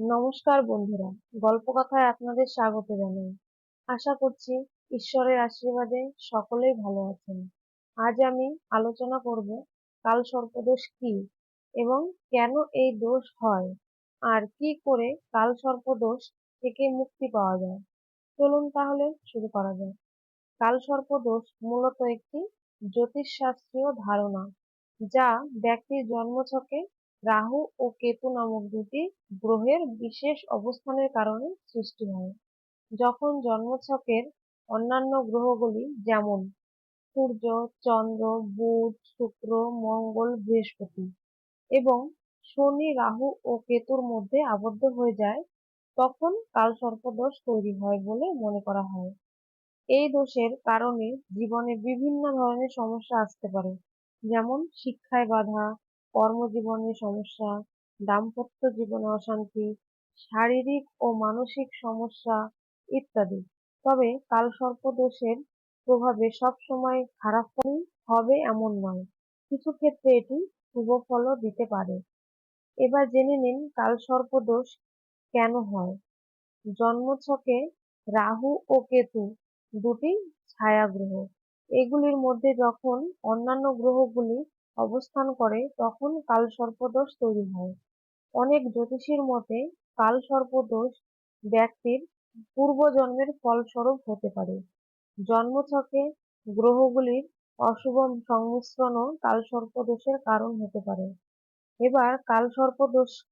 নমস্কার বন্ধুরা গল্প কথায় আপনাদের স্বাগত জানাই। আশা করছি ঈশ্বরের আশীর্বাদে সকলেই ভালো আছেন। আজ আমি আলোচনা করব, কাল সর্পদোষ কি এবং কেন এই দোষ হয়? আর কি করে কাল সর্পদোষ থেকে মুক্তি পাওয়া যায়? চলুন তাহলে শুরু করা যায় কাল সর্পদোষ মূলত একটি জ্যোতিষশাস্ত্রীয় ধারণা, যা ব্যক্তির জন্মছকে রাহু ও কেতু নামক দুটি গ্রহের বিশেষ অবস্থানের কারণে সৃষ্টি হয়। যখন জন্মছকের অন্যান্য গ্রহগুলি যেমন সূর্য, চন্দ্র, বুধ, শুক্র, মঙ্গল, বৃহস্পতি এবং শনি, রাহু ও কেতুর মধ্যে আবদ্ধ হয়ে যায়, তখন কালসর্পদোষ তৈরি হয় বলে মনে করা হয়। এই দোষের কারণে জীবনে বিভিন্ন ধরনের সমস্যা আসতে পারে, যেমন শিক্ষায় বাধা কর্মজীবনে সমস্যা, দাম্পত্য জীবনে অশান্তি, শারীরিক ও মানসিক সমস্যা ইত্যাদি। তবে কাল কালসর্পদোষের প্রভাবে সবসময় খারাপ ফল হবে এমন নয়। কিছু ক্ষেত্রে এটি শুভ ফলও দিতে পারে। এবার জেনে নিন কাল কালসর্পদোষ কেন হয়। জন্মছকে রাহু ও কেতু দুটি ছায়া গ্রহ এগুলির মধ্যে যখন অন্যান্য গ্রহগুলি অবস্থান করে, তখন কাল কালসর্পদোষ তৈরি হয়। অনেক জ্যোতিষীর মতে, কাল কালসর্পদোষ ব্যক্তির পূর্বজন্মের ফলস্বরূপ হতে পারে। জন্মছকে গ্রহগুলির অশুভ সংমিশ্রণও কালসর্পদোষের কারণ হতে পারে। এবার কাল কালসর্পদোষ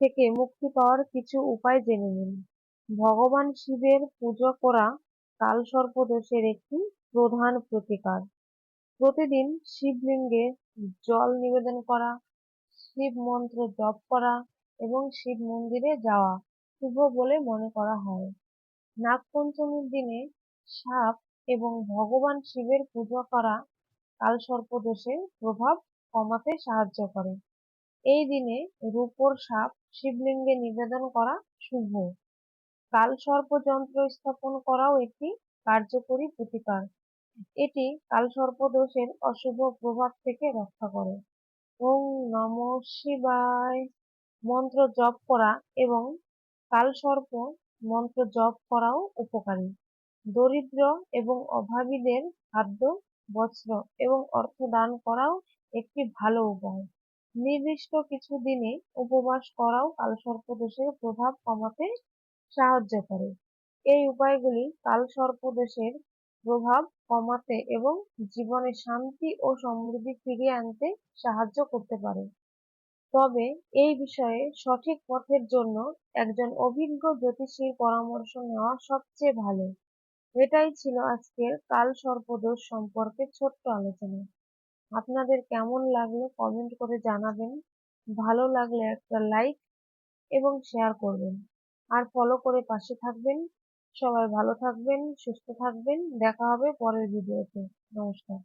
থেকে মুক্তি পাওয়ার কিছু উপায় জেনে নিন। ভগবান শিবের পুজো করা কাল কালসর্পদোষের একটি প্রধান প্রতিকার। প্রতিদিন শিবলিঙ্গে জল নিবেদন করা, শিব মন্ত্র জপ করা এবং শিব মন্দিরে যাওয়া শুভ বলে মনে করা হয়। নাগপঞ্চমীর দিনে সাপ এবং ভগবান শিবের পুজো করা কালসর্পদোষের প্রভাব কমাতে সাহায্য করে। এই দিনে রূপোর সাপ শিবলিঙ্গে নিবেদন করা শুভ। কালসর্প যন্ত্র স্থাপন করাও একটি কার্যকরী প্রতিকার। এটি কালসর্পদোষের অশুভ প্রভাব থেকে রক্ষা করে। ওং নম শিবায়। মন্ত্র জপ করা এবং কালসর্প মন্ত্র জপ করাও উপকারী। দরিদ্র এবং অভাবীদের খাদ্য, বস্ত্র এবং অর্থ দান করাও একটি ভালো উপায়। নির্দিষ্ট কিছু দিনে উপবাস করাও কালসর্পদোষের প্রভাব কমাতে সাহায্য করে। এই উপায়গুলি কালসর্পদোষের প্রভাব কমাতে এবং জীবনে শান্তি ও সমৃদ্ধি ফিরিয়ে আনতে সাহায্য করতে পারে। তবে এই বিষয়ে সঠিক পথের জন্য একজন অভিজ্ঞ জ্যোতিষীর পরামর্শ নেওয়া সবচেয়ে ভালো। এটাই ছিল আজকের কাল সর্পদোষ সম্পর্কে ছোট্ট আলোচনা। আপনাদের কেমন লাগল কমেন্ট করে জানাবেন। ভালো লাগলে একটা লাইক এবং শেয়ার করবেন। আর ফলো করে পাশে থাকবেন। সবাই ভালো থাকবেন সুস্থ থাকবেন। দেখা হবে পরের ভিডিওতে। নমস্কার।